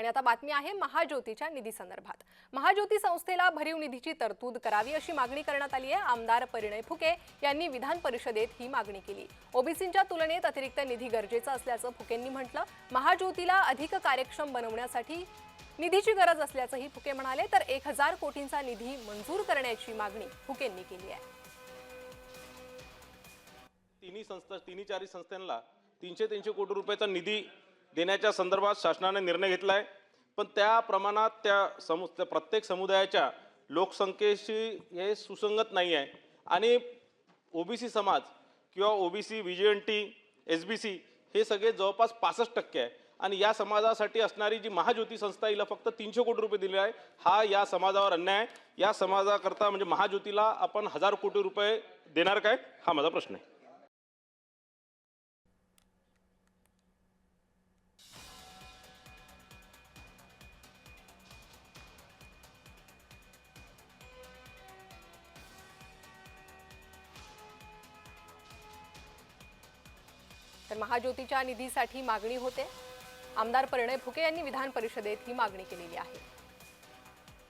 आणि आता बातमी आहे महाज्योतीच्या निधी संदर्भात. महाज्योती संस्थेला भरीव निधीची तरतूद करावी अशी मागणी करण्यात आली आहे. आमदार परिणय फुके यांनी विधान परिषदेत ही मागणी केली. ओबीसींच्या तुलनेत अतिरिक्त निधी गरजेचा असल्याचं फुकेंनी म्हटलं. महाज्योतीला अधिक कार्यक्षम बनवण्यासाठी निधीची गरज असल्याचंही फुके म्हणाले. तर एक हजार कोटींचा निधी मंजूर करण्याची मागणी फुकेंनी केली आहे. तिन्ही संस्था तिन्ही चारही संस्थांना तीनशे तीनशे कोटी रुपयाचा निधी देण्याच्या संदर्भात शासनाने निर्णय घेतला आहे पण त्या प्रमाणात त्या समु त्या प्रत्येक समुदायाच्या लोकसंख्येशी हे सुसंगत नाही आहे. आणि ओबीसी समाज किंवा OBC V J N T S B C हे सगळे जवळपास पासष्ट टक्के आहे. आणि या समाजासाठी असणारी जी महाज्योती संस्था हिला फक्त तीनशे कोटी रुपये दिले आहे. हा या समाजावर अन्याय आहे. या समाजाकरता म्हणजे महाज्योतीला आपण हजार कोटी रुपये देणार काय? हा माझा प्रश्न आहे. तर महाज्योतीच्या निधीसाठी मागणी होते. आमदार परिणय फुके यांनी विधान परिषदेत ही मागणी केलेली आहे.